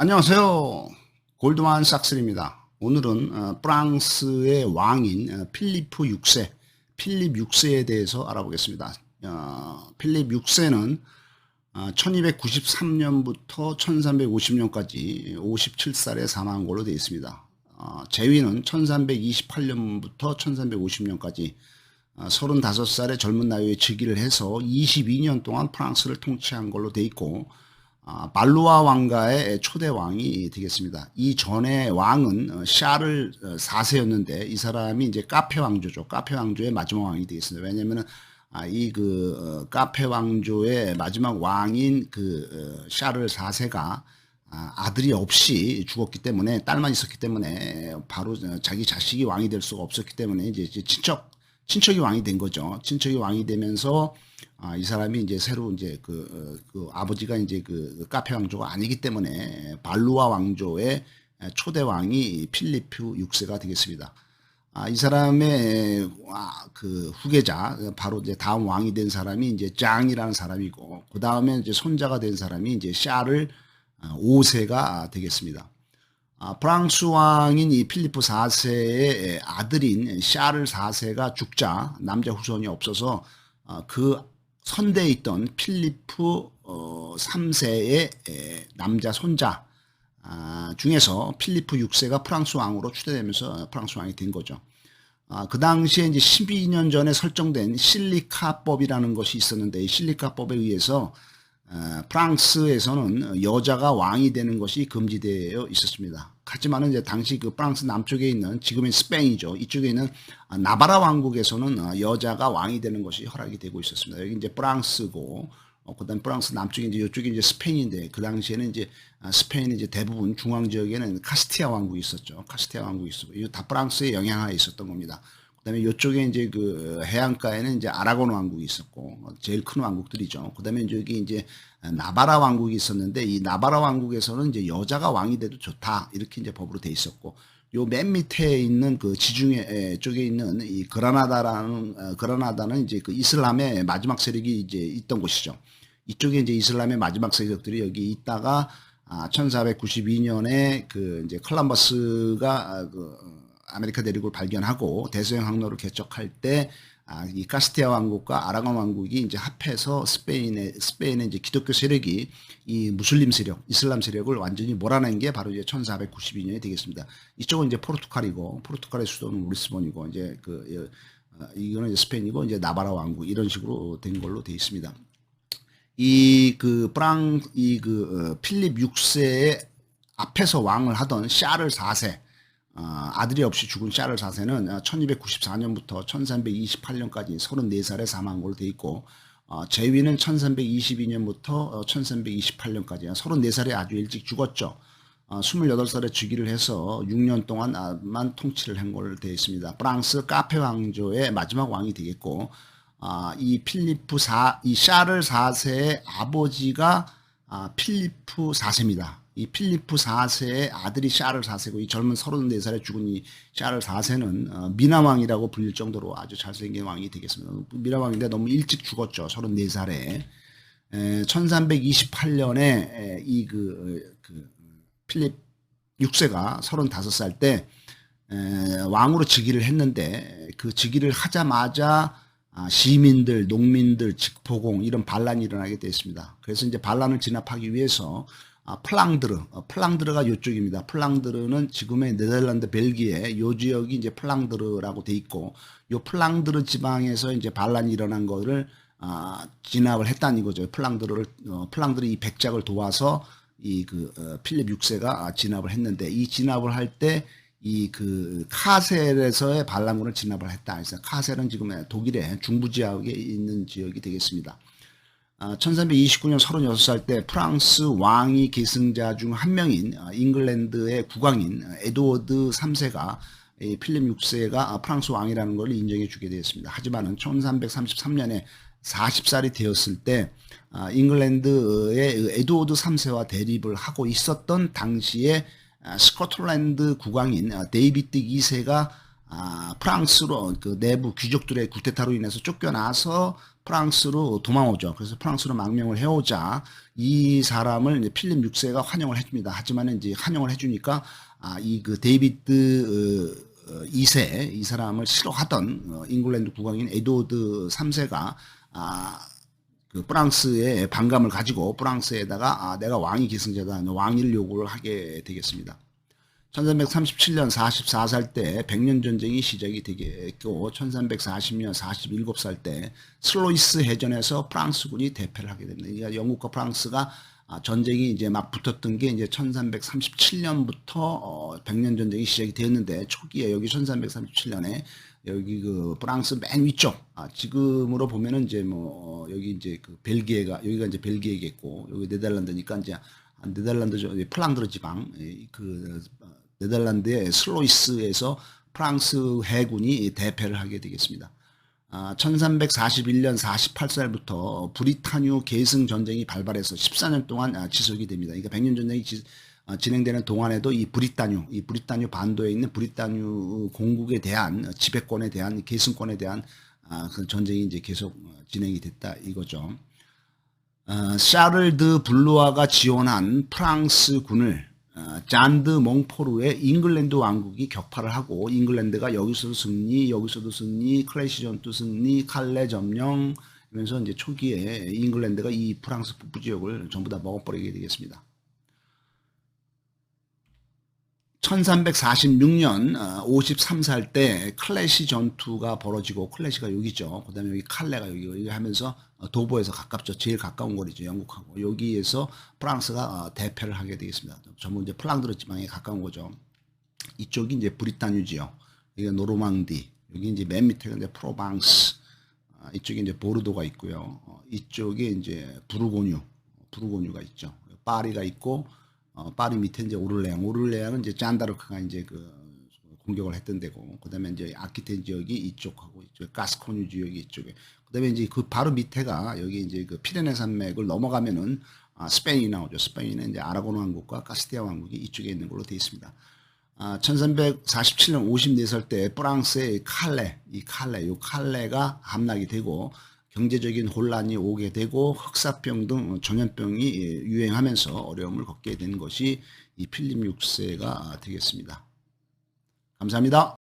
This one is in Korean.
안녕하세요. 골드만 삭스입니다. 오늘은 어, 프랑스의 왕인 어, 필리프 6세, 필립 6세에 대해서 알아보겠습니다. 어, 필립 6세는 1293년부터 1350년까지 57살에 사망한 걸로 되어 있습니다. 재위는 1328년부터 1350년까지 35살의 젊은 나이에 즉위를 해서 22년 동안 프랑스를 통치한 걸로 되어 있고 아, 말루아 왕가의 초대 왕이 되겠습니다. 이 전에 왕은 어, 샤를 4세였는데 어, 이 사람이 이제 카페 왕조죠. 카페 왕조의 마지막 왕이 되겠습니다. 왜냐면은 아, 이그 어, 카페 왕조의 마지막 왕인 그 샤를 4세가 아, 아들이 없이 죽었기 때문에 딸만 있었기 때문에 바로 자기 자식이 왕이 될 수가 없었기 때문에 이제 친척 친척이 왕이 된 거죠. 친척이 왕이 되면서 아, 이 사람이 이제 새로 이제 그, 어, 그 아버지가 이제 그 카페 왕조가 아니기 때문에 발루아 왕조의 초대 왕이 필리프 6세가 되겠습니다. 아, 이 사람의 아, 그 후계자 바로 이제 다음 왕이 된 사람이 이제 짱이라는 사람이고 그 다음에 이제 손자가 된 사람이 이제 샤를 5세가 아, 되겠습니다. 아, 프랑스 왕인 이 필리프 4세의 아들인 샤를 4세가 죽자 남자 후손이 없어서 아, 그 선대에 있던 필리프 3세의 어, 남자 손자 아, 중에서 필리프 6세가 프랑스 왕으로 추대되면서 프랑스 왕이 된 거죠. 그 당시에 이제 12년 전에 설정된 실리카법이라는 것이 있었는데 이 실리카법에 의해서 어, 프랑스에서는 여자가 왕이 되는 것이 금지되어 있었습니다. 하지만 이제 당시 그 프랑스 남쪽에 있는 지금의 스페인이죠. 이쪽에 있는 나바라 왕국에서는 어, 여자가 왕이 되는 것이 허락이 되고 있었습니다. 여기 이제 프랑스고 어, 그다음 프랑스 남쪽에 이제 이쪽이 이제 스페인인데 그 당시에는 이제 스페인의 이제 대부분 중앙 지역에는 카스티아 왕국이 있었죠. 카스티아 왕국이 있었고 이거 다 프랑스의 영향하에 있었던 겁니다. 그다음에 이쪽에 이제 그 해안가에는 이제 아라곤 왕국이 있었고 제일 큰 왕국들이죠. 그다음에 여기 이제 나바라 왕국이 있었는데 이 나바라 왕국에서는 이제 여자가 왕이 돼도 좋다 이렇게 이제 법으로 돼 있었고 요 맨 밑에 있는 그 지중해 쪽에 있는 이 그라나다라는 어, 그라나다는 이제 그 이슬람의 마지막 세력이 이제 있던 곳이죠. 이쪽에 이제 이슬람의 마지막 세력들이 여기 있다가 아, 1492년에 그 이제 컬럼버스가 아, 그 아메리카 대륙을 발견하고 대서양 항로를 개척할 때 아, 이 카스티아 왕국과 아라곤 왕국이 이제 합해서 스페인의 스페인의 이제 기독교 세력이 이 무슬림 세력, 이슬람 세력을 완전히 몰아낸 게 바로 이제 1492년이 되겠습니다. 이쪽은 이제 포르투갈이고 포르투갈의 수도는 리스본이고 이제 그 어, 이거는 이제 스페인이고 이제 나바라 왕국 이런 식으로 된 걸로 돼 있습니다. 이 그 프랑 이그 어, 필립 6세의 앞에서 왕을 하던 샤를 4세 어, 아들이 없이 죽은 샤를 4세는 1294년부터 1328년까지 34살에 사망한 걸로 돼 있고 어, 제위는 1322년부터 1328년까지 34살에 아주 일찍 죽었죠. 28살에 즉위를 해서 6년 동안만 통치를 한 걸로 되어 있습니다. 프랑스 카페 왕조의 마지막 왕이 되겠고 이 필리프 4, 이 샤를 4세의 아버지가 필리프 4세입니다. 이 필리프 4세의 아들이 샤를 4세고 이 젊은 34살에 죽은 이 샤를 4세는 어, 미나왕이라고 불릴 정도로 아주 잘생긴 왕이 되겠습니다. 미나왕인데 너무 일찍 죽었죠. 34살에. 1328년에 이그 그 필립 6세가 35살 때 왕으로 즉위를 했는데 그 즉위를 하자마자 아, 시민들, 농민들, 직포공 이런 반란이 일어나게 됐습니다. 그래서 이제 반란을 진압하기 위해서 아, 플랑드르, 어, 플랑드르가 이쪽입니다. 플랑드르는 지금의 네덜란드, 벨기에 요 지역이 이제 플랑드르라고 돼 있고 요 플랑드르 지방에서 이제 반란이 일어난 거를 아, 진압을 했다는 거죠. 플랑드르를 어, 플랑드르 이 백작을 도와서 이그 어, 필립 6세가 진압을 했는데 이 진압을 할 때 이 그 카셀에서의 반란군을 진압을 했다. 그래서 카셀은 지금 독일의 중부 지역에 있는 지역이 되겠습니다. 1329년 아, 36살 때 프랑스 왕위 계승자 중 한 명인 아, 잉글랜드의 국왕인 에드워드 3세가 필립 6세가 프랑스 왕이라는 걸 인정해 주게 되었습니다. 하지만 1333년에 40살이 되었을 때 아, 잉글랜드의 에드워드 3세와 대립을 하고 있었던 당시에 스코틀랜드 국왕인 데이비드 2세가 아, 프랑스로 그 내부 귀족들의 구테타로 인해서 쫓겨나서 프랑스로 도망오죠. 그래서 프랑스로 망명을 해오자 이 사람을 이제 필립 6세가 환영을 해줍니다. 하지만 이제 환영을 해주니까 아, 이 그 데이비드 어, 어, 2세 이 사람을 싫어하던 어, 잉글랜드 국왕인 에드워드 3세가 아, 그 프랑스의 반감을 가지고 프랑스에다가 아, 내가 왕위 계승자다 왕위를 요구를 하게 되겠습니다. 1337년 44살 때 백년 전쟁이 시작이 되겠고 1340년 47살 때 슬로이스 해전에서 프랑스군이 대패를 하게 됩니다. 그러니까 영국과 프랑스가 아, 전쟁이 이제 막 붙었던 게 이제 1337년부터 어, 백년 전쟁이 시작이 됐는데 초기에 여기 1337년에 여기 그 프랑스 맨 위쪽 아, 지금으로 보면은 이제 뭐 어, 여기 이제 그 벨기에가 여기가 이제 벨기에겠고 여기 네덜란드니까 이제 아, 네덜란드 저 플랑드르 지방 이, 그 어, 네덜란드의 슬로이스에서 프랑스 해군이 대패를 하게 되겠습니다. 아, 1341년 48살부터 브리타뉴 계승 전쟁이 발발해서 14년 동안 아, 지속이 됩니다. 그러니까 백년 전쟁이 지- 아, 진행되는 동안에도 이 브리타뉴, 이 브리타뉴 반도에 있는 브리타뉴 공국에 대한 지배권에 대한 계승권에 대한 아, 그 전쟁이 이제 계속 어, 진행이 됐다 이거죠. 어, 샤를 드 블루아가 지원한 프랑스 군을 어, 잔드 몽포르의 잉글랜드 왕국이 격파를 하고 잉글랜드가 여기서도 승리, 여기서도 승리, 클래시 전투 승리, 칼레 점령 이러면서 이제 초기에 잉글랜드가 이 프랑스 북부 지역을 전부 다 먹어버리게 되겠습니다. 1346년 53살 때 클래시 전투가 벌어지고 클래시가 여기죠. 그다음에 여기 칼레가 여기 여기 하면서 어, 도보에서 가깝죠. 제일 가까운 거리죠. 영국하고 여기에서 프랑스가 어, 대패를 하게 되겠습니다. 전부 이제 플랑드르 지방에 가까운 거죠. 이쪽이 이제 브리타뉴 지역, 여기가 노르망디, 여기 이제 맨 밑에가 이제 프로방스, 아, 이쪽에 이제 보르도가 있고요. 어, 이쪽에 이제 부르고뉴, 부르고뉴가 있죠. 파리가 있고 어, 파리 밑에 이제 오를레앙, 오를레앙은 이제 짠다르크가 이제 그 공격을 했던 데고, 그 다음에 이제 아키텐 지역이 이쪽하고 이쪽 가스코뉴 지역이 이쪽에, 그 다음에 이제 그 바로 밑에가 여기 이제 그 피레네 산맥을 넘어가면은 아, 스페인이 나오죠. 스페인은 이제 아라곤 왕국과 카스티아 왕국이 이쪽에 있는 걸로 되어 있습니다. 아, 1347년 54살 때 프랑스의 칼레, 이 칼레, 요 칼레가 함락이 되고 경제적인 혼란이 오게 되고 흑사병 등 전염병이 예, 유행하면서 어려움을 겪게 된 것이 이 필립 6세가 되겠습니다. 감사합니다.